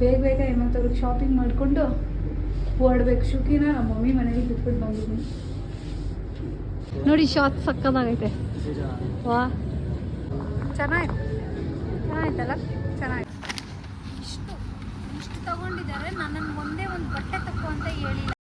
ಬೇಗ ಬೇಗ ಹೇಮಂತವ್ರಿಗೆ ಶಾಪಿಂಗ್ ಮಾಡಿಕೊಂಡು ಓಡ್ಬೇಕು. ಶುಕಿನ ನಮ್ಮ ಮಮ್ಮಿ ಮನೇಲಿ ಬಿಟ್ಬಿಟ್ಟು ಬಂದಿದ್ದೀನಿ ನೋಡಿ ಶಾಪ್ ಸಕ್ಕದಾಗೈತೆ. ವಾ. ಚೆನ್ನಾಯ್ತು ಚೆನ್ನಾಯ್ತಲ್ಲ ಚೆನ್ನಾಯ್ತು ಇಷ್ಟು ಇಷ್ಟು ತಗೊಂಡಿದ್ದಾರೆ. ನನ್ನನ್ನು ಒಂದೇ ಒಂದು ಬಟ್ಟೆ ತಪ್ಪು ಅಂತ ಹೇಳಿಲ್ಲ.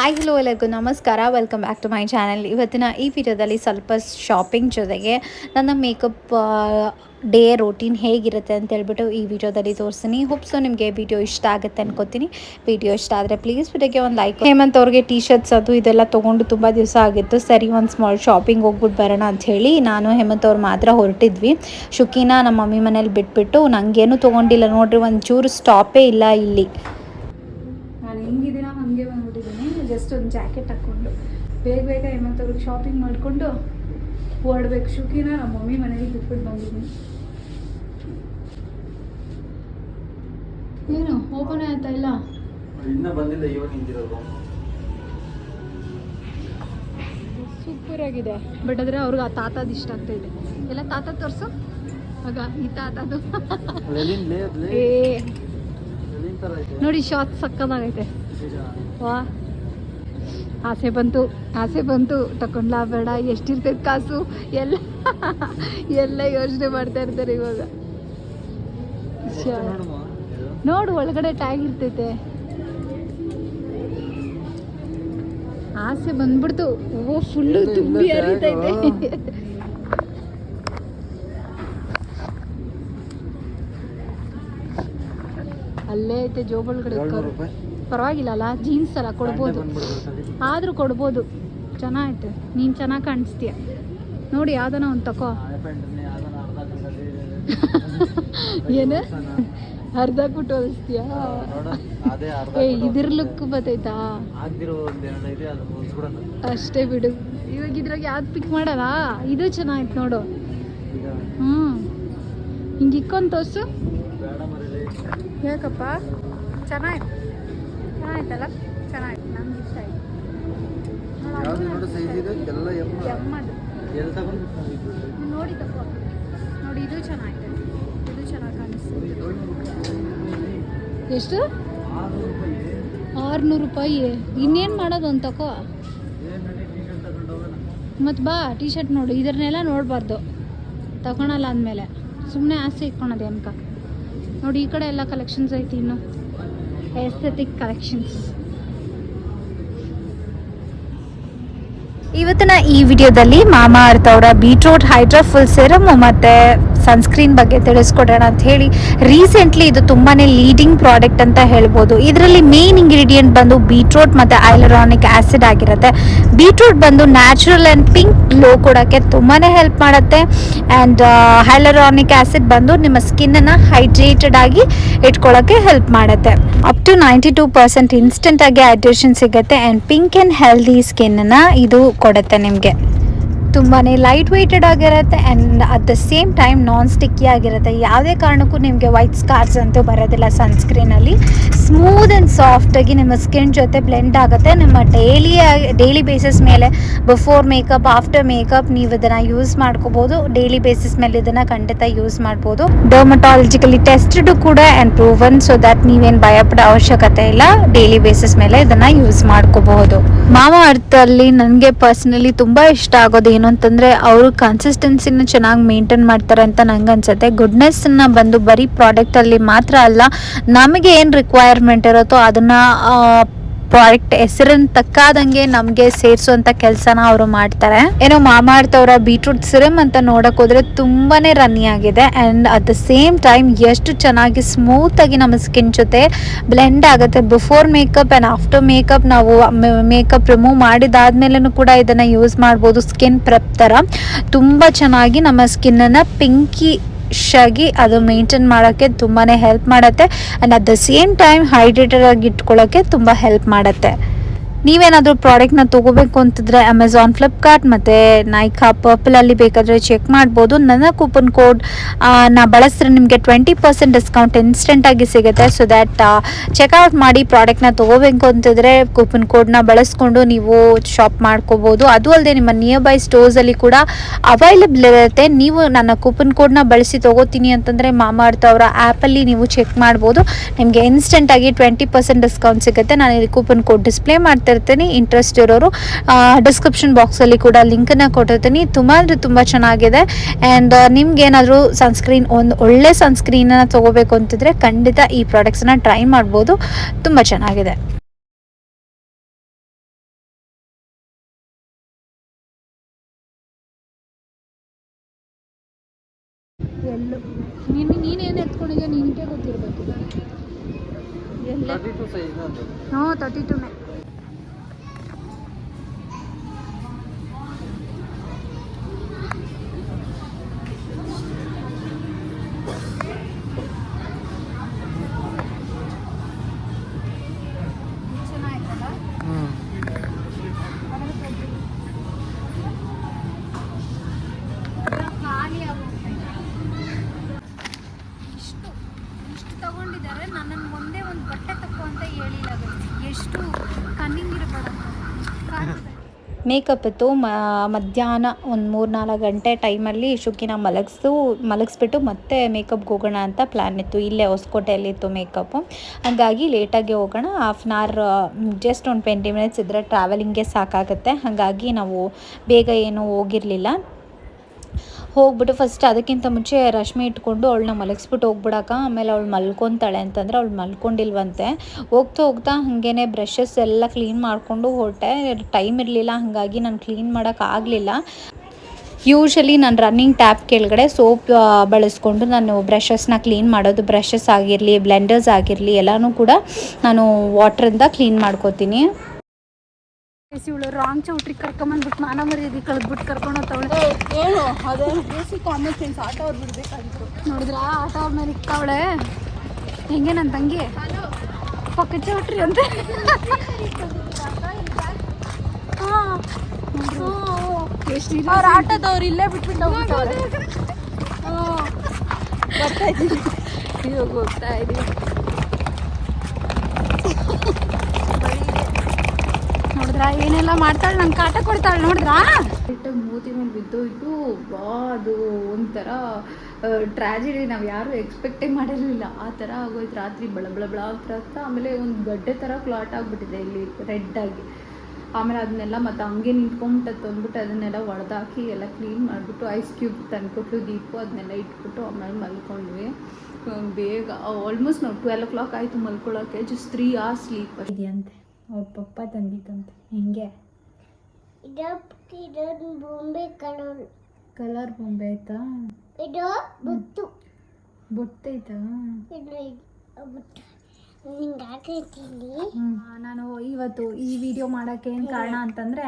ಹಾಯ್ ಹಲೋ ಎಲ್ಲರಿಗೂ ನಮಸ್ಕಾರ. Welcome back to my channel ಇವತ್ತಿನ ಈ ವಿಡಿಯೋದಲ್ಲಿ ಸ್ವಲ್ಪ ಶಾಪಿಂಗ್ ಜೊತೆಗೆ ನನ್ನ ಮೇಕಪ್ ಡೇ ರೂಟೀನ್ ಹೇಗಿರುತ್ತೆ ಅಂತ ಹೇಳ್ಬಿಟ್ಟು ಈ ವಿಡಿಯೋದಲ್ಲಿ ತೋರಿಸ್ತೀನಿ. ಹೋಪ್ಸು ನಿಮಗೆ ವಿಡಿಯೋ ಇಷ್ಟ ಆಗುತ್ತೆ ಅನ್ಕೋತೀನಿ. ವಿಡಿಯೋ ಇಷ್ಟ ಆದರೆ ಪ್ಲೀಸ್ ವಿಡಿಯೋಗೆ ಒಂದು ಲೈಕ್ ಹೇಮಂತ್ ಅವ್ರಿಗೆ ಟಿ ಶರ್ಟ್ಸ್ ಅದು ಇದೆಲ್ಲ ತೊಗೊಂಡು ತುಂಬ ದಿವಸ ಆಗಿತ್ತು. ಸರಿ, ಒಂದು ಸ್ಮಾಲ್ ಶಾಪಿಂಗ್ ಹೋಗ್ಬಿಟ್ಟು ಬರೋಣ ಅಂತ ಹೇಳಿ ನಾನು ಹೇಮಂತ್ ಅವ್ರು ಮಾತ್ರ ಹೊರಟಿದ್ವಿ. ಶುಕಿನ ನಮ್ಮ ಮಮ್ಮಿ ಮನೇಲಿ ಬಿಟ್ಬಿಟ್ಟು ನನಗೇನು ತೊಗೊಂಡಿಲ್ಲ. ನೋಡಿರಿ ಒಂದು ಚೂರು ಸ್ಟಾಪೇ ಇಲ್ಲ ಇಲ್ಲಿ ನಾನು ಹೆಂಗಿದ್ದೀನೋ ಹಾಗೆ ಬಂದ್ಬಿಟ್ಟಿದ್ದೀನಿ ಜಸ್ಟ್ ಒಂದು ಜಾಕೆಟ್ ಹಾಕ್ಕೊಂಡು ಬೇಗ ಬೇಗ ಹೇಮಂತವ್ರಿಗೆ ಶಾಪಿಂಗ್ ಮಾಡಿಕೊಂಡು ಹೊರಡ್ಬೇಕು ಶುಕಿನ ನಮ್ಮ ಮಮ್ಮಿ ಮನೇಲಿ ಬಿಟ್ಬಿಟ್ಟು ಬಂದಿದ್ದೀನಿ ಏನು ಓಪನ್ ಆಯ್ತಾ ಇಲ್ಲ? ಇನ್ನ ಬಂದಿಲ್ಲ ಇವಾಗ ನಿಂತಿರೋದು. ಸೂಪರ್ ಆಗಿದೆ. ಬಟ್ ಆದರೆ ಅವ್ರಿಗೆ ಆ ತಾತದ ಇಷ್ಟ ಆಗ್ತಾ ಇದೆ. ಎಲ್ಲ ತಾತ ತೋರಿಸು. ಆಗ ಈ ತಾತದು ನೋಡಿ ಶಾರ್ಟ್ ಸಕ್ಕದಾಗೈತೆ. ವಾ. ಆಸೆ ಬಂತು ಆಸೆ ಬಂತು. ತಕೊಂಡ್ಲಾ ಬೇಡ ಎಷ್ಟಿರ್ತೈತೆ ಕಾಸು? ಎಲ್ಲ ಎಲ್ಲ ಯೋಚನೆ ಮಾಡ್ತಾ ಇರ್ತಾರೆ ಇವಾಗ. ನೋಡು ಒಳಗಡೆ ಟ್ಯಾಗ್ ಇರ್ತೈತೆ. ಆಸೆ ಬಂದ್ಬಿಡ್ತು. ಓ ಫುಲ್ಲು ತುಂಬಿ ಹರಿತೈತೆ. ಅಲ್ಲೇ ಐತೆ ಜೋಬ್ ಒಳಗಡೆ ಏಳ್ನೂರು ರೂಪಾಯಿ. ಪರವಾಗಿಲ್ಲ ಅಲ್ಲ? ಜೀನ್ಸ್ ಅಲ್ಲ ಕೊಡ್ಬೋದು. ಆದರೂ ಕೊಡ್ಬೋದು. ಚೆನ್ನಾಗೈತೆ. ನೀನು ಚೆನ್ನಾಗಿ ಕಾಣಿಸ್ತೀಯ. ನೋಡಿ ಯಾವ್ದನ ಒಂದು ತಕೋ. ಏನ? ಅರ್ಧ ಬಿಟ್ಟು ಹೊಲಿಸ್ತೀಯಾ? ಏ ಇದ್ರ ಲುಕ್ ಮುಗಿಸ್ಬಿಡೋಣ ಅಷ್ಟೇ ಬಿಡು. ಇವಾಗ ಇದ್ರಾಗ ಯಾವ್ದು ಪಿಕ್ ಮಾಡಲ್ಲ? ಇದು ಚೆನ್ನಾಗಿತ್ತು ನೋಡು. ಹ್ಞೂ ಹಿಂಗೆ ಇಕ್ಕೊಂಡು ತೋರ್ಸು. ಯಾಕಪ್ಪ ಚೆನ್ನಾಯ್ತು ಚೆನ್ನಾಯ್ತಲ್ಲ ಚೆನ್ನಾಗಿ. ನಮ್ಗೆ ಇಷ್ಟ ಆಯ್ತು. ಯಾವ್ದು ನೋಡು ಸೈಜ್ ಇದೆ? ಎಲ್ಲ ಎಮ್ಮ. ಕೆಮ್ಮದು ಎಲ್ಲಿ ತಗೊಂಡು ನೋಡಿ ತಗೋ. ನೋಡಿ ಇದು ಚೆನ್ನಾಗಿದೆ. ಇದು ಚೆನ್ನಾಗಿ ಕಾಣಿಸ್ತದೆ ಎಷ್ಟು? ಆರ್ನೂರು ರೂಪಾಯಿ. ಇನ್ನೇನು ಮಾಡೋದು ಅಂತ ತಕೋ ಮತ್ತು ಬಾ ಟಿ ಶರ್ಟ್ ನೋಡು. ಇದನ್ನೆಲ್ಲ ನೋಡಬಾರ್ದು. ತಗೊಳಲ್ಲ ಅಂದಮೇಲೆ. ಸುಮ್ಮನೆ ಆಸೆ ಇಟ್ಕೊಳೋದು ಅನ್ಕ ನೋಡಿ ಈ ಕಡೆ ಎಲ್ಲ ಕಲೆಕ್ಷನ್ಸ್ ಐತಿ ಇನ್ನು. ಎಸ್ಥೆಟಿಕ್ ಕಲೆಕ್ಷನ್ಸ್ ಇವತ್ತಿನ ಈ ವಿಡಿಯೋದಲ್ಲಿ ಮಾಮಾ ಅರ್ಥ ಅವರ ಬೀಟ್ರೂಟ್ ಹೈಡ್ರಾಫುಲ್ ಸೆರಮು ಮತ್ತೆ ಸನ್ಸ್ಕ್ರೀನ್ ಬಗ್ಗೆ ತಿಳಿಸ್ಕೊಡೋಣ ಅಂತ ಹೇಳಿ ರೀಸೆಂಟ್ಲಿ ಇದು ತುಂಬಾ ಲೀಡಿಂಗ್ ಪ್ರಾಡಕ್ಟ್ ಅಂತ ಹೇಳ್ಬೋದು. ಇದರಲ್ಲಿ ಮೇನ್ ಇಂಗ್ರೀಡಿಯೆಂಟ್ ಬಂದು ಬೀಟ್ರೋಟ್ ಮತ್ತು ಐಲರಾನಿಕ್ ಆಸಿಡ್ ಆಗಿರುತ್ತೆ. ಬೀಟ್ರೂಟ್ ಬಂದು ನ್ಯಾಚುರಲ್ ಆ್ಯಂಡ್ ಪಿಂಕ್ ಗ್ಲೋ ಕೊಡೋಕ್ಕೆ ತುಂಬಾ ಹೆಲ್ಪ್ ಮಾಡುತ್ತೆ. ಆ್ಯಂಡ್ ಹೈಲರಾನಿಕ್ ಆಸಿಡ್ ಬಂದು ನಿಮ್ಮ ಸ್ಕಿನ್ನನ್ನು ಹೈಡ್ರೇಟೆಡ್ ಆಗಿ ಇಟ್ಕೊಳ್ಳೋಕ್ಕೆ ಹೆಲ್ಪ್ ಮಾಡುತ್ತೆ. Up to ninety two percent ಇನ್ಸ್ಟೆಂಟಾಗಿ hydration ಸಿಗುತ್ತೆ. ಆ್ಯಂಡ್ ಪಿಂಕ್ ಆ್ಯಂಡ್ ಹೆಲ್ದಿ ಸ್ಕಿನ್ನನ್ನು ಇದು ಕೊಡುತ್ತೆ ನಿಮಗೆ. ತುಂಬಾ ಲೈಟ್ ವೆಯ್ಟೆಡ್ ಆಗಿರುತ್ತೆ and at the same time non sticky ಆಗಿರುತ್ತೆ. ಯಾವುದೇ ಕಾರಣಕ್ಕೂ ನಿಮಗೆ ವೈಟ್ ಸ್ಕಾರ್ಸ್ ಅಂತೂ ಬರೋದಿಲ್ಲ ಸನ್ಸ್ಕ್ರೀನಲ್ಲಿ ಸ್ಮೂತ್ ಆ್ಯಂಡ್ ಸಾಫ್ಟಾಗಿ ನಿಮ್ಮ ಸ್ಕಿನ್ ಜೊತೆ ಬ್ಲೆಂಡ್ ಆಗುತ್ತೆ. ನಿಮ್ಮ ಡೈಲಿ ಡೈಲಿ ಬೇಸಿಸ್ ಮೇಲೆ ಬಿಫೋರ್ ಮೇಕಪ್ ಆಫ್ಟರ್ ಮೇಕಪ್ ನೀವು ಇದನ್ನು ಯೂಸ್ ಮಾಡ್ಕೋಬೋದು. ಡೈಲಿ ಬೇಸಿಸ್ ಮೇಲೆ ಇದನ್ನು ಖಂಡಿತ ಯೂಸ್ ಮಾಡ್ಬೋದು. ಡರ್ಮಟಾಲಜಿಕಲಿ ಟೆಸ್ಟೆಡ್ ಕೂಡ ಆ್ಯಂಡ್ ಪ್ರೂವನ್ ಸೊ ದ್ಯಾಟ್ ನೀವೇನು ಭಯಪಡೋ ಅವಶ್ಯಕತೆ ಇಲ್ಲ. ಡೈಲಿ ಬೇಸಿಸ್ ಮೇಲೆ ಇದನ್ನು ಯೂಸ್ ಮಾಡ್ಕೋಬಹುದು. ಮಾಮ ಅರ್ಥಲ್ಲಿ ನನಗೆ ಪರ್ಸ್ನಲಿ ತುಂಬ ಇಷ್ಟ ಆಗೋದು ಏನು ಅಂತಂದರೆ ಅವರು ಕನ್ಸಿಸ್ಟೆನ್ಸಿನ ಚೆನ್ನಾಗಿ ಮೇಂಟೈನ್ ಮಾಡ್ತಾರೆ ಅಂತ ನಂಗೆ ಅನ್ಸುತ್ತೆ. ಗುಡ್ನೆಸ್ಸನ್ನು ಬಂದು ಬರೀ ಪ್ರಾಡಕ್ಟಲ್ಲಿ ಮಾತ್ರ ಅಲ್ಲ, ನಮಗೆ ಏನು ರಿಕ್ವೈರ್ಮೆಂಟ್ ಇರುತ್ತೋ ಅದನ್ನು ಪ್ರಾಡಕ್ಟ್ ಹೆಸರನ್ನ ತಕ್ಕಾದಂಗೆ ನಮಗೆ ಸೇರಿಸುವಂತ ಕೆಲಸನ ಅವರು ಮಾಡ್ತಾರೆ. ಏನೋ ಅವರ ಬೀಟ್ರೂಟ್ ಸಿರಮ್ ಅಂತ ನೋಡಕ್ ಹೋದ್ರೆ ತುಂಬಾನೇ ರನ್ನಿ ಆಗಿದೆ. And at the same time ಎಷ್ಟು ಚೆನ್ನಾಗಿ ಸ್ಮೂತ್ ಆಗಿ ನಮ್ಮ ಸ್ಕಿನ್ ಜೊತೆ ಬ್ಲೆಂಡ್ ಆಗುತ್ತೆ. Before makeup and after makeup ನಾವು ಮೇಕಪ್ ರಿಮೂವ್ ಮಾಡಿದಾದ್ಮೇಲೂ ಕೂಡ ಇದನ್ನ ಯೂಸ್ ಮಾಡ್ಬೋದು. ಸ್ಕಿನ್ ಪ್ರೆಪ್ ತರ ತುಂಬಾ ಚೆನ್ನಾಗಿ ನಮ್ಮ ಸ್ಕಿನ್ ಅನ್ನ ಪಿಂಕಿ ಆಗಿ ಅದು ಮೇಂಟೈನ್ ಮಾಡೋಕ್ಕೆ ತುಂಬಾ ಹೆಲ್ಪ್ ಮಾಡುತ್ತೆ. And at the same time hydrated ಆಗಿ ಇಟ್ಕೊಳ್ಳೋಕ್ಕೆ ತುಂಬ ಹೆಲ್ಪ್ ಮಾಡುತ್ತೆ. ನೀವೇನಾದರೂ ಪ್ರಾಡಕ್ಟ್ನ ತೊಗೋಬೇಕು ಅಂತಿದ್ರೆ ಅಮೆಝಾನ್ ಫ್ಲಿಪ್ಕಾರ್ಟ್ ಮತ್ತು ನೈಕಾ ಪರ್ಪಲಲ್ಲಿ ಬೇಕಾದರೆ ಚೆಕ್ ಮಾಡ್ಬೋದು. ನನ್ನ ಕೂಪನ್ ಕೋಡ್ ನಾ ಬಳಸಿದ್ರೆ ನಿಮಗೆ ಟ್ವೆಂಟಿ ಪರ್ಸೆಂಟ್ ಡಿಸ್ಕೌಂಟ್ ಇನ್ಸ್ಟೆಂಟಾಗಿ ಸಿಗುತ್ತೆ. ಸೊ ದ್ಯಾಟ್ ಚೆಕ್ಔಟ್ ಮಾಡಿ ಪ್ರಾಡಕ್ಟ್ನ ತೊಗೋಬೇಕು ಅಂತಿದ್ರೆ ಕೂಪನ್ ಕೋಡ್ನ ಬಳಸ್ಕೊಂಡು ನೀವು ಶಾಪ್ ಮಾಡ್ಕೋಬೋದು. ಅದು ಅಲ್ಲದೆ ನಿಮ್ಮ ನಿಯರ್ ಬೈ ಸ್ಟೋರ್ಸಲ್ಲಿ ಕೂಡ ಅವೈಲೇಬಲ್ ಇರುತ್ತೆ. ನೀವು ನನ್ನ ಕೂಪನ್ ಕೋಡ್ನ ಬಳಸಿ ತೊಗೋತೀನಿ ಅಂತಂದರೆ ಮಾಮಾರ್ತ್ ಅವರ ಆ್ಯಪಲ್ಲಿ ನೀವು ಚೆಕ್ ಮಾಡ್ಬೋದು. ನಿಮಗೆ ಇನ್ಸ್ಟೆಂಟಾಗಿ ಟ್ವೆಂಟಿ ಪರ್ಸೆಂಟ್ ಡಿಸ್ಕೌಂಟ್ ಸಿಗುತ್ತೆ. ನಾನು ಇಲ್ಲಿ ಕೂಪನ್ ಕೋಡ್ ಡಿಸ್ಪ್ಲೇ ಮಾಡ್ತಿರ್ತೀನಿ ಇಂಟ್ರೆಸ್ಟ್ ಇರೋರು ಡಿಸ್ಕ್ರಿಪ್ಷನ್ ಬಾಕ್ಸಲ್ಲಿ ಕೂಡ ಲಿಂಕನ್ನು ಕೊಟ್ಟಿರ್ತೀನಿ. ತುಂಬ ಅಂದರೆ ತುಂಬ ಚೆನ್ನಾಗಿದೆ. ಆ್ಯಂಡ್ ನಿಮ್ಗೆ ಏನಾದರೂ ಸನ್ಸ್ಕ್ರೀನ್ ಒಂದು ಒಳ್ಳೆ ಸನ್ಸ್ಕ್ರೀನನ್ನು ತೊಗೋಬೇಕು ಅಂತಿದ್ರೆ ಖಂಡಿತ ಈ ಪ್ರಾಡಕ್ಟ್ಸನ್ನ ಟ್ರೈ ಮಾಡ್ಬೋದು. ತುಂಬ ಚೆನ್ನಾಗಿದೆ. ಎಲ್ಲು. ನೀನು ನೀನೇನು ಎತ್ಕೊಂಡಿದ್ಯಾ? ನಿನಗೆ ಗೊತ್ತಿರಬೇಕು. ಎಲ್ಲ ತರ್ಟಿ ಟೂನೇ ಮೇಕಪ್ ಇತ್ತು. ಮಧ್ಯಾಹ್ನ ಒಂದು ಮೂರು ನಾಲ್ಕು ಗಂಟೆ ಟೈಮಲ್ಲಿ ಶುಕಿನ ಮಲಗಿಸು, ಮಲಗಿಸ್ಬಿಟ್ಟು ಮತ್ತೆ ಮೇಕಪ್ಗೆ ಹೋಗೋಣ ಅಂತ ಪ್ಲ್ಯಾನ್ ಇತ್ತು. ಇಲ್ಲೇ ಹೊಸಕೋಟೆಯಲ್ಲಿ ಇತ್ತು ಮೇಕಪ್ಪು ಹಾಗಾಗಿ ಲೇಟಾಗಿ ಹೋಗೋಣ. ಹಾಫ್ ಆನ್ ಅವರ್ ಜಸ್ಟ್ ಒಂದು ಟ್ವೆಂಟಿ ಮಿನಿಟ್ಸ್ ಇದ್ದರೆ ಟ್ರಾವೆಲಿಂಗ್ಗೆ ಸಾಕಾಗುತ್ತೆ. ಹಾಗಾಗಿ ನಾವು ಬೇಗ ಏನೂ ಹೋಗಿರಲಿಲ್ಲ. ಹೋಗ್ಬಿಟ್ಟು ಫಸ್ಟ್ ಅದಕ್ಕಿಂತ ಮುಂಚೆ ರಶ್ಮಿ ಇಟ್ಕೊಂಡು ಅವಳನ್ನ ಮಲಗಿಸ್ಬಿಟ್ಟು ಹೋಗ್ಬಿಡಕ ಆಮೇಲೆ ಅವಳು ಮಲ್ಕೊತಾಳೆ ಅಂತಂದ್ರೆ ಅವಳು ಮಲ್ಕೊಂಡಿಲ್ವಂತೆ. ಹೋಗ್ತಾ ಹೋಗ್ತಾ ಹಾಗೇನೆ ಬ್ರಷಸ್ ಎಲ್ಲ ಕ್ಲೀನ್ ಮಾಡಿಕೊಂಡು ಹೊರಟೆ. ಟೈಮ್ ಇರಲಿಲ್ಲ, ಹಾಗಾಗಿ ನಾನು ಕ್ಲೀನ್ ಮಾಡೋಕ್ಕಾಗಲಿಲ್ಲ ಯೂಶಲಿ ನಾನು ರನ್ನಿಂಗ್ ಟ್ಯಾಪ್ ಕೆಳಗಡೆ ಸೋಪ್ ಬಳಸ್ಕೊಂಡು ನಾನು ಬ್ರಷಸ್ನ ಕ್ಲೀನ್ ಮಾಡೋದು ಬ್ರಷಸ್ ಆಗಿರಲಿ ಬ್ಲೆಂಡರ್ಸ್ ಆಗಿರಲಿ, ಎಲ್ಲನೂ ಕೂಡ ನಾನು ವಾಟ್ರಿಂದ ಕ್ಲೀನ್ ಮಾಡ್ಕೋತೀನಿ. ಇವಳು ರಾಂಗ್ ಚೌಟ್ರಿ ಕರ್ಕೊಂಬಂದ್ಬಿಟ್ಟು ಮಾನ ಮರ್ಯಾದೆ ಕಳೆದ್ಬಿಟ್ಟು ಕರ್ಕೊಂಡು ಹೋಗ್ತಾವಳೆ. ಏನು? ಅದೇ ಬೇಸಿಕ್ ಕಾಮನ್ ಸೆನ್ಸ್ ಆಟ ಅವ್ರು ಬಿಡ್ಬೇಕಾಗಿತ್ತು ನೋಡಿದ್ರ? ಆಟ ಅವ್ರ ಮೇಲೆ ಇಕ್ತಾವಳೆ ಹೆಂಗೆ ನನ್ನ ತಂಗಿ? ಪಕ್ಕ ಚೌಟ್ರಿ ಅಂತ. ಎಷ್ಟು ಅವ್ರ ಆಟದವ್ರು ಇಲ್ಲೇ ಬಿಟ್ಬಿಟ್ಟು ಬರ್ತಾ ಇದ್ದೀನಿ. ಇವಾಗ ಹೋಗ್ತಾ ಇದೀವಿ ನೋಡಿದ್ರಾ ಏನೆಲ್ಲ ಮಾಡ್ತಾಳೆ ನಂಗೆ ಕಾಟ ಕೊಡ್ತಾಳೆ ನೋಡಿದ್ರಾ? ಮೂತಿ ಮೇಲೆ ಬಿದ್ದೋಯ್ತು ಬಾ ಅದು ಒಂಥರ ಟ್ರಾಜಿಡಿ ನಾವು ಯಾರು ಎಕ್ಸ್ಪೆಕ್ಟೇ ಮಾಡಿರಲಿಲ್ಲ. ಆ ಥರ ಆಗೋಯ್ತು ರಾತ್ರಿ ಬಳ ಬಳ ಬಳ ಅಂತ. ಆಮೇಲೆ ಒಂದು ಗಡ್ಡೆ ಥರ ಕ್ಲಾಟ್ ಆಗಿಬಿಟ್ಟಿದೆ ಇಲ್ಲಿ ರೆಡ್ ಆಗಿ. ಆಮೇಲೆ ಅದನ್ನೆಲ್ಲ ಮತ್ತೆ ಹಂಗೆ ನಿಂತ್ಕೊಂಬಿಟ್ಟು ತಂದ್ಬಿಟ್ಟು ಅದನ್ನೆಲ್ಲ ಒಡೆದಾಕಿ ಎಲ್ಲ ಕ್ಲೀನ್ ಮಾಡಿಬಿಟ್ಟು ಐಸ್ ಕ್ಯೂಬ್ ತಂದ್ಕೊಟ್ಟು ದೀಪು ಅದನ್ನೆಲ್ಲ ಇಟ್ಬಿಟ್ಟು ಆಮೇಲೆ ಮಲ್ಕೊಂಡ್ವಿ. ಬೇಗ ಆಲ್ಮೋಸ್ಟ್ ನಾವು ಟ್ವೆಲ್ ಓ ಕ್ಲಾಕ್ ಆಯಿತು ಮಲ್ಕೊಳ್ಳೋಕೆ ಜಸ್ಟ್ ತ್ರೀ ಅವರ್ಸ್ ಸ್ಲೀಪ್ ಇದೆಯಂತೆ. ಅವ್ರ ಪಪ್ಪ ತಂದಿತ್ತಂತೆ ಹಿಂಗೆ? ಇದೊಂದು ಬೊಂಬೆ ಕಲರ್. ಕಲರ್ ಬೊಂಬೆ ಆಯ್ತಾ? ಇದು ಬುತ್ತು ಬೊಟ್ಟೈತಾ ಇದು ಹಾಕೈತೀನಿ ನಾನು ಇವತ್ತು ಈ ವಿಡಿಯೋ ಮಾಡೋಕ್ಕೆ ಏನು ಕಾರಣ ಅಂತಂದರೆ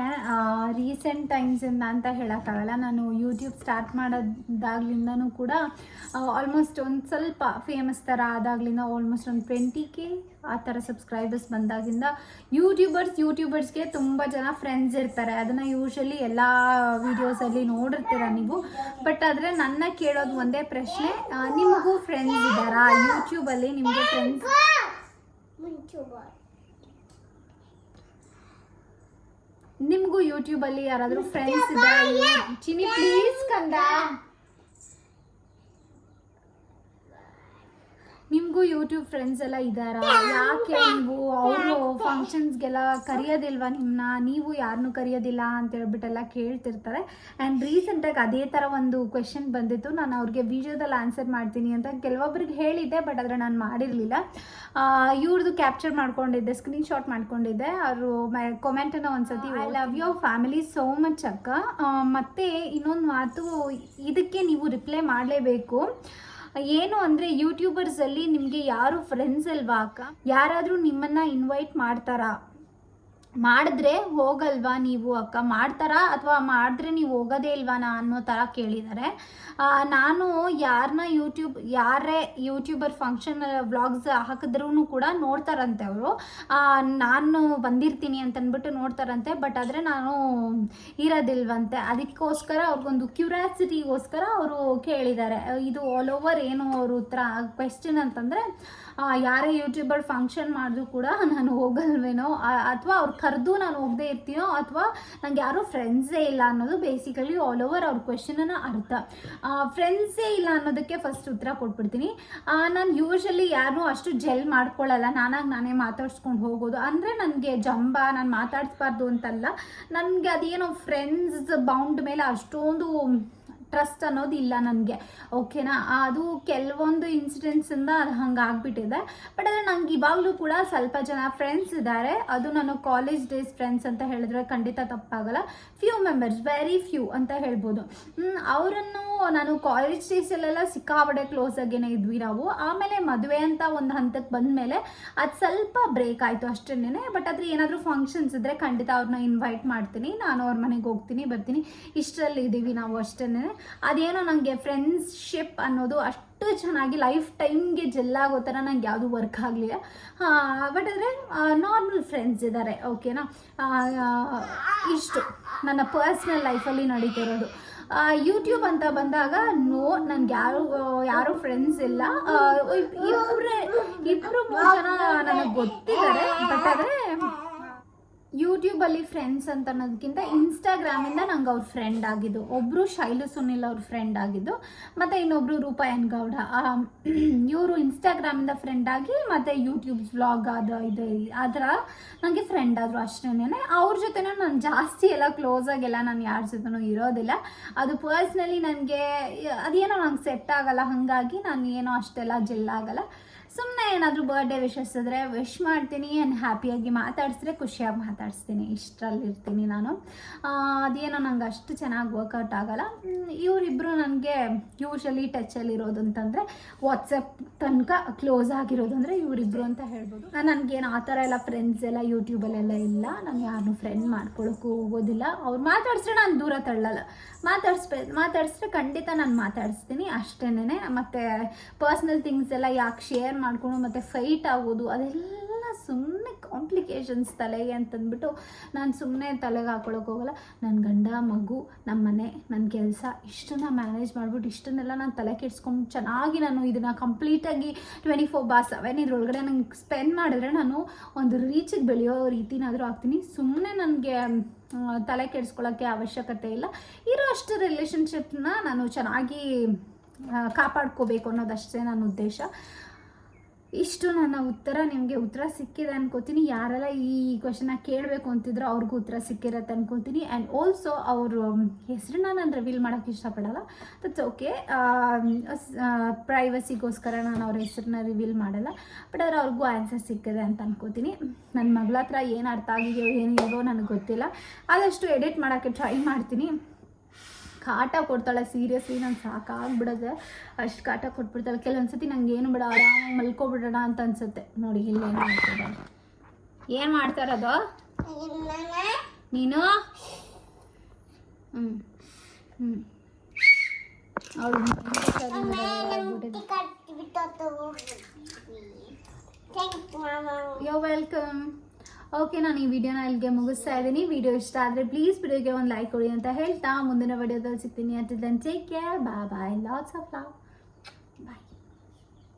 ರೀಸೆಂಟ್ ಟೈಮ್ಸಿಂದ ಅಂತ ಹೇಳೋಕ್ಕಾಗಲ್ಲ. ನಾನು ಯೂಟ್ಯೂಬ್ ಸ್ಟಾರ್ಟ್ ಮಾಡೋದಾಗ್ಲಿಂದನೂ ಕೂಡ ಆಲ್ಮೋಸ್ಟ್ ಒಂದು ಸ್ವಲ್ಪ ಫೇಮಸ್ ಥರ ಆದಾಗ್ಲಿಂದ ಆಲ್ಮೋಸ್ಟ್ ಒಂದು ಟ್ವೆಂಟಿ ಕೆ ಆ ಥರ ಸಬ್ಸ್ಕ್ರೈಬರ್ಸ್ ಬಂದಾಗಿಂದ ಯೂಟ್ಯೂಬರ್ಸ್ ಯೂಟ್ಯೂಬರ್ಸ್ಗೆ ತುಂಬ ಜನ ಫ್ರೆಂಡ್ಸ್ ಇರ್ತಾರೆ. ಅದನ್ನು ಯೂಶಲಿ ಎಲ್ಲ ವೀಡಿಯೋಸಲ್ಲಿ ನೋಡಿರ್ತೀರ ನೀವು. ಬಟ್ ಆದರೆ ನನ್ನ ಕೇಳೋದು ಒಂದೇ ಪ್ರಶ್ನೆ ನಿಮಗೂ ಫ್ರೆಂಡ್ಸ್ ಇದ್ದಾರಾ? ಯೂಟ್ಯೂಬಲ್ಲಿ ನಿಮಗೆ ಫ್ರೆಂಡ್ಸ್ ಬಾಯ್ ನಿಮಗೂ ಯೂಟ್ಯೂಬಲ್ಲಿ ಯಾರಾದರೂ ಫ್ರೆಂಡ್ಸ್ ಇದ್ದಾರೆ ಚಿನಿ ಪ್ಲೀಸ್ ಕಂದ. ನಿಮಗೂ ಯೂಟ್ಯೂಬ್ ಫ್ರೆಂಡ್ಸ್ ಎಲ್ಲ ಇದ್ದಾರಾ? ಯಾಕೆ ನೀವು ಫಂಕ್ಷನ್ಸ್ಗೆಲ್ಲ ಕರೆಯೋದಿಲ್ವಾ ನಿಮ್ಮನ್ನ ನೀವು ಯಾರನ್ನೂ ಕರೆಯೋದಿಲ್ಲ ಅಂತ ಹೇಳ್ಬಿಟ್ಟೆಲ್ಲ ಕೇಳ್ತಿರ್ತಾರೆ. ಆ್ಯಂಡ್ ರೀಸೆಂಟಾಗಿ ಅದೇ ಥರ ಒಂದು ಕ್ವೆಶನ್ ಬಂದಿತ್ತು. ನಾನು ಅವ್ರಿಗೆ ವಿಡಿಯೋದಲ್ಲಿ ಆನ್ಸರ್ ಮಾಡ್ತೀನಿ ಅಂತ ಕೆಲವೊಬ್ರಿಗೆ ಹೇಳಿದ್ದೆ ಬಟ್ ಆದರೆ ನಾನು ಮಾಡಿರಲಿಲ್ಲ. ಇವ್ರದ್ದು ಕ್ಯಾಪ್ಚರ್ ಮಾಡ್ಕೊಂಡಿದ್ದೆ ಸ್ಕ್ರೀನ್ ಶಾಟ್ ಮಾಡ್ಕೊಂಡಿದ್ದೆ. ಅವರು ಕೊಮೆಂಟನ್ನು ಒಂದ್ಸತಿ I love your family so much ಅಕ್ಕ. ಮತ್ತು ಮತ್ತೆ ಇನ್ನೊಂದು ಮಾತು ಇದಕ್ಕೆ ನೀವು ರಿಪ್ಲೈ ಮಾಡಲೇಬೇಕು. ಏನು ಅಂದರೆ ಯೂಟ್ಯೂಬರ್ಸಲ್ಲಿ ನಿಮಗೆ ಯಾರು ಫ್ರೆಂಡ್ಸ್ ಅಲ್ವಾ ಅಕ್ಕ? ಯಾರಾದರೂ ನಿಮ್ಮನ್ನು ಇನ್ವೈಟ್ ಮಾಡ್ತಾರಾ? ಮಾಡಿದ್ರೆ ಹೋಗಲ್ವಾ ನೀವು ಅಕ್ಕ? ಮಾಡ್ತಾರಾ ಅಥವಾ ಮಾಡಿದ್ರೆ ನೀವು ಹೋಗೋದೇ ಇಲ್ವಾ ಅನ್ನೋ ಥರ ಕೇಳಿದ್ದಾರೆ ನಾನು ಯಾರನ್ನ ಯೂಟ್ಯೂಬ್ ಯಾರೇ ಯೂಟ್ಯೂಬರ್ ಫಂಕ್ಷನ್ ವ್ಲಾಗ್ಸ್ ಹಾಕಿದ್ರೂ ಕೂಡ ನೋಡ್ತಾರಂತೆ ಅವರು. ನಾನು ಬಂದಿರ್ತೀನಿ ಅಂತಂದ್ಬಿಟ್ಟು ನೋಡ್ತಾರಂತೆ ಬಟ್ ಆದರೆ ನಾನು ಇರೋದಿಲ್ವಂತೆ. ಅದಕ್ಕೋಸ್ಕರ ಅವ್ರಿಗೊಂದು ಕ್ಯೂರಿಯಾಸಿಟಿಗೋಸ್ಕರ ಅವರು ಕೇಳಿದ್ದಾರೆ ಇದು ಆಲ್ ಓವರ್ ಏನು ಅವರು ಉತ್ತರ ಕ್ವೆಶ್ಚನ್ ಅಂತಂದರೆ ಯಾರೇ ಯೂಟ್ಯೂಬರ್ ಫಂಕ್ಷನ್ ಮಾಡಿದ್ರು ಕೂಡ ನಾನು ಹೋಗಲ್ವೇನೋ ಅಥವಾ ಅವ್ರು ಕರೆದು ನಾನು ಹೋಗದೆ ಇರ್ತೀನೋ ಅಥವಾ ನಂಗೆ ಯಾರೂ ಫ್ರೆಂಡ್ಸೇ ಇಲ್ಲ ಅನ್ನೋದು ಬೇಸಿಕಲಿ ಆಲ್ ಓವರ್ ಅವ್ರ ಕ್ವೆಶನನ್ನು ಅರ್ಥ. ಫ್ರೆಂಡ್ಸೇ ಇಲ್ಲ ಅನ್ನೋದಕ್ಕೆ ಫಸ್ಟ್ ಉತ್ತರ ಕೊಟ್ಬಿಡ್ತೀನಿ. ನಾನು ಯೂಶಲಿ ಯಾರೂ ಅಷ್ಟು ಜೆಲ್ ಮಾಡ್ಕೊಳ್ಳಲ್ಲ ನಾನಾಗಿ ನಾನೇ ಮಾತಾಡ್ಸ್ಕೊಂಡು ಹೋಗೋದು. ಅಂದರೆ ನನಗೆ ಜಂಬ, ನಾನು ಮಾತಾಡಿಸ್ಬಾರ್ದು ಅಂತಲ್ಲ. ನನಗೆ ಅದೇನೋ ಫ್ರೆಂಡ್ಸ್ ಬೌಂಡ್ ಮೇಲೆ ಅಷ್ಟೊಂದು ಟ್ರಸ್ಟ್ ಅನ್ನೋದು ಇಲ್ಲ ನನಗೆ ಓಕೆನಾ ಅದು ಕೆಲವೊಂದು ಇನ್ಸಿಡೆಂಟ್ಸಿಂದ ಅದು ಹಂಗೆ ಆಗ್ಬಿಟ್ಟಿದೆ ಬಟ್ ಆದರೆ ನಂಗೆ ಇವಾಗಲೂ ಕೂಡ ಸ್ವಲ್ಪ ಜನ ಫ್ರೆಂಡ್ಸ್ ಇದ್ದಾರೆ ಅದು ನಾನು ಕಾಲೇಜ್ ಡೇಸ್ ಫ್ರೆಂಡ್ಸ್ ಅಂತ ಹೇಳಿದ್ರೆ ಖಂಡಿತ ತಪ್ಪಾಗಲ್ಲ. ಫ್ಯೂ ಮೆಂಬರ್ಸ್ ವೆರಿ ಫ್ಯೂ ಅಂತ ಹೇಳ್ಬೋದು. ಅವರನ್ನು ನಾನು ಕಾಲೇಜ್ ಡೇಸಲ್ಲೆಲ್ಲ ಸಿಕ್ಕಾಪಡೆ ಕ್ಲೋಸ್ ಆಗೇನೆ ಇದ್ವಿ ನಾವು. ಆಮೇಲೆ ಮದುವೆ ಅಂತ ಒಂದು ಹಂತಕ್ಕೆ ಬಂದಮೇಲೆ ಅದು ಸ್ವಲ್ಪ ಬ್ರೇಕ್ ಆಯಿತು ಅಷ್ಟೇನೆ ಬಟ್ ಆದರೆ ಏನಾದರೂ ಫಂಕ್ಷನ್ಸ್ ಇದ್ದರೆ ಖಂಡಿತ ಅವ್ರನ್ನ ಇನ್ವೈಟ್ ಮಾಡ್ತೀನಿ. ನಾನು ಅವ್ರ ಮನೆಗೆ ಹೋಗ್ತೀನಿ, ಬರ್ತೀನಿ. ಇಷ್ಟರಲ್ಲಿ ಇದ್ದೀವಿ ನಾವು ಅಷ್ಟೇನೆ ಅದೇನೋ ನನಗೆ ಫ್ರೆಂಡ್ಶಿಪ್ ಅನ್ನೋದು ಅಷ್ಟು ಚೆನ್ನಾಗಿ ಲೈಫ್ ಟೈಮ್ಗೆ ಜೆಲ್ಲಾಗೋ ಥರ ನಂಗೆ ಯಾವುದು ವರ್ಕ್ ಆಗಲಿಲ್ಲ. ಬಟ್ ಆದರೆ ನಾರ್ಮಲ್ ಫ್ರೆಂಡ್ಸ್ ಇದ್ದಾರೆ ಓಕೆನಾ ಇಷ್ಟು. ನನ್ನ ಪರ್ಸ್ನಲ್ ಲೈಫಲ್ಲಿ ನಡೀತಿರೋದು. ಯೂಟ್ಯೂಬ್ ಅಂತ ಬಂದಾಗ ನೋ ನನ್ಗೆ ಯಾರು ಯಾರು ಫ್ರೆಂಡ್ಸ್ ಇಲ್ಲ. ಇಬ್ಬರೇ ಇಬ್ಬರು ಜನ ನನಗೆ ಗೊತ್ತಿದ್ದಾರೆ ಬಟ್ ಆದರೆ ಯೂಟ್ಯೂಬಲ್ಲಿ ಫ್ರೆಂಡ್ಸ್ ಅಂತ ಅನ್ನೋದಕ್ಕಿಂತ ಇನ್ಸ್ಟಾಗ್ರಾಮಿಂದ ನಂಗೆ ಅವ್ರ ಫ್ರೆಂಡ್ ಆಗಿದ್ದು. ಒಬ್ಬರು ಶೈಲು ಸುನಿಲ್ ಅವ್ರ ಫ್ರೆಂಡ್ ಆಗಿದ್ದು, ಮತ್ತು ಇನ್ನೊಬ್ಬರು ರೂಪಾಯನ್ ಗೌಡ. ಇವರು ಇನ್ಸ್ಟಾಗ್ರಾಮಿಂದ ಫ್ರೆಂಡ್ ಆಗಿ, ಮತ್ತು ಯೂಟ್ಯೂಬ್ ವ್ಲಾಗ್ ಅದು, ಇದು ಆ ಥರ ನನಗೆ ಫ್ರೆಂಡ್ ಆದ್ರು ಅಷ್ಟೇನೆ ಅವ್ರ ಜೊತೆನೂ ನಾನು ಜಾಸ್ತಿ ಎಲ್ಲ ಕ್ಲೋಸ್ ಆಗಿಲ್ಲ. ನಾನು ಯಾರ ಜೊತೆನೂ ಇರೋದಿಲ್ಲ. ಅದು ಪರ್ಸ್ನಲಿ ನನಗೆ, ಅದೇನೋ ನಂಗೆ ಸೆಟ್ ಆಗಲ್ಲ. ಹಾಗಾಗಿ ನಾನು ಏನೋ ಅಷ್ಟೆಲ್ಲ ಜೆಲ್ ಆಗಲ್ಲ. ಸುಮ್ಮನೆ ಏನಾದರೂ ಬರ್ಡೇ ವಿಶಸ್ ಇದ್ರೆ ವಿಶ್ ಮಾಡ್ತೀನಿ ಆ್ಯಂಡ್ ಹ್ಯಾಪಿಯಾಗಿ ಮಾತಾಡಿಸಿದ್ರೆ ಖುಷಿಯಾಗಿ ಮಾತಾಡಿಸ್ತೀನಿ. ಇಷ್ಟರಲ್ಲಿ ಇರ್ತೀನಿ ನಾನು ಅದೇನೋ ನಂಗೆ ಅಷ್ಟು ಚೆನ್ನಾಗಿ ವರ್ಕೌಟ್ ಆಗಲ್ಲ. ಇವರಿಬ್ಬರು ನನಗೆ ಯೂಶಲಿ ಟಚಲ್ಲಿ ಇರೋದು ಅಂತಂದರೆ ವಾಟ್ಸಪ್ ತನಕ ಕ್ಲೋಸ್ ಆಗಿರೋದು ಅಂದರೆ ಇವರಿಬ್ಬರು ಅಂತ ಹೇಳ್ಬೋದು. ನನಗೇನು ಆ ಥರ ಎಲ್ಲ ಫ್ರೆಂಡ್ಸ್ ಎಲ್ಲ ಯೂಟ್ಯೂಬಲ್ಲೆಲ್ಲ ಇಲ್ಲ. ನಾನು ಯಾರನ್ನೂ ಫ್ರೆಂಡ್ ಮಾಡ್ಕೊಳ್ಳೋಕ್ಕೂ ಹೋಗೋದಿಲ್ಲ. ಅವ್ರು ಮಾತಾಡಿಸ್ರೆ ನಾನು ದೂರ ತಳ್ಳಲ್ಲ. ಮಾತಾಡಿಸ್ಬೇ ಮಾತಾಡಿಸ್ರೆ ಖಂಡಿತ ನಾನು ಮಾತಾಡಿಸ್ತೀನಿ ಅಷ್ಟೇನೆ ಮತ್ತು ಪರ್ಸ್ನಲ್ ಥಿಂಗ್ಸ್ ಎಲ್ಲ ಯಾಕೆ ಶೇರ್ ಮಾಡ್ಕೊಂಡು ಮತ್ತು ಫೈಟ್ ಆಗೋದು, ಅದೆಲ್ಲ ಸುಮ್ಮನೆ ಕಾಂಪ್ಲಿಕೇಶನ್ಸ್ ತಲೆಗೆ ಅಂತಂದ್ಬಿಟ್ಟು ನಾನು ಸುಮ್ಮನೆ ತಲೆಗೆ ಹಾಕೊಳಕ್ಕೆ ಹೋಗಲ್ಲ. ನನ್ನ ಗಂಡ, ಮಗು ನಮ್ಮ ಮನೆ ನನ್ನ ಕೆಲಸ, ಇಷ್ಟನ್ನ ಮ್ಯಾನೇಜ್ ಮಾಡಿಬಿಟ್ಟು ಇಷ್ಟನ್ನೆಲ್ಲ ನಾನು ತಲೆ ಕೆಡ್ಸ್ಕೊಂಡು ಚೆನ್ನಾಗಿ ನಾನು ಇದನ್ನು ಕಂಪ್ಲೀಟಾಗಿ ಟ್ವೆಂಟಿ ಫೋರ್ ಬಾರ್ ಸೆವೆನ್ ಇದ್ರೊಳಗಡೆ ನಂಗೆ ಸ್ಪೆಂಡ್ ಮಾಡಿದ್ರೆ ನಾನು ಒಂದು ರೀಚಿಗೆ ಬೆಳೆಯೋ ರೀತಿನಾದರೂ ಆಗ್ತೀನಿ. ಸುಮ್ಮನೆ ನನಗೆ ತಲೆ ಕೆಡ್ಸ್ಕೊಳ್ಳೋಕ್ಕೆ ಅವಶ್ಯಕತೆ ಇಲ್ಲ. ಇರೋ ಅಷ್ಟು ರಿಲೇಷನ್ಶಿಪ್ನ ನಾನು ಚೆನ್ನಾಗಿ ಕಾಪಾಡ್ಕೋಬೇಕು ಅನ್ನೋದಷ್ಟೇ ನನ್ನ ಉದ್ದೇಶ. ಇಷ್ಟು ನನ್ನ ಉತ್ತರ ನಿಮಗೆ ಉತ್ತರ ಸಿಕ್ಕಿದೆ ಅನ್ಕೋತೀನಿ. ಯಾರೆಲ್ಲ ಈ ಕ್ವಶನ್ನ ಕೇಳಬೇಕು ಅಂತಿದ್ರು ಅವ್ರಿಗೂ ಉತ್ತರ ಸಿಕ್ಕಿರತ್ತೆ ಅನ್ಕೋತೀನಿ. ಆ್ಯಂಡ್ ಆಲ್ಸೋ ಅವರು ಹೆಸರನ್ನ ನಾನು ರಿವೀಲ್ ಮಾಡೋಕ್ಕೆ ಇಷ್ಟಪಡಲ್ಲ. ದಟ್ಸ್ ಓಕೆ ಪ್ರೈವಸಿಗೋಸ್ಕರ ನಾನು ಅವ್ರ ಹೆಸರನ್ನ ರಿವೀಲ್ ಮಾಡಲ್ಲ. ಬಟ್ ಆದರೆ ಅವ್ರಿಗೂ ಆನ್ಸರ್ ಸಿಕ್ಕಿದೆ ಅಂತ ಅನ್ಕೋತೀನಿ. ನನ್ನ ಮಗಳ ಹತ್ರ ಏನು ಅರ್ಥ ಆಗಿದೆಯೋ ಏನಿದೆಯೋ ನನಗೆ ಗೊತ್ತಿಲ್ಲ. ಆದಷ್ಟು ಎಡಿಟ್ ಮಾಡೋಕ್ಕೆ ಟ್ರೈ ಮಾಡ್ತೀನಿ. ಕಾಟ ಕೊಡ್ತಾಳೆ ಸೀರಿಯಸ್ಲಿ ನಾನು ಸಾಕಾಗ್ಬಿಡೋದು ಅಷ್ಟು ಕಾಟ ಕೊಟ್ಬಿಡ್ತಾಳೆ. ಕೆಲವೊಂದ್ಸತಿ ನಂಗೆ ಏನು ಬಿಡ ಆರಾಮಾಗಿ ಮಲ್ಕೊಬಿಡೋಣ ಅಂತ ಅನ್ಸುತ್ತೆ. ನೋಡಿ ಇಲ್ಲಿ ಏನು ಮಾಡ್ತಾರೆ? ಏನು ಮಾಡ್ತಾರದು ನೀನು? ಹ್ಞೂ ಹ್ಞೂ ಅವಳು ಯೋ ವೆಲ್ಕಮ್ ಓಕೆ ನಾನು ಈ ವಿಡಿಯೋನ ಇಲ್ಲಿಗೆ ಮುಗಿಸ್ತಾ ಇದ್ದೀನಿ. ವಿಡಿಯೋ ಇಷ್ಟ ಆದರೆ ಪ್ಲೀಸ್ ವಿಡಿಯೋಗೆ ಒಂದು ಲೈಕ್ ಕೊಡಿ ಅಂತ ಹೇಳ್ತಾ ಮುಂದಿನ ವಿಡಿಯೋದಲ್ಲಿ ಸಿಗ್ತೀನಿ. ಅಂತ take care bye bye lots of love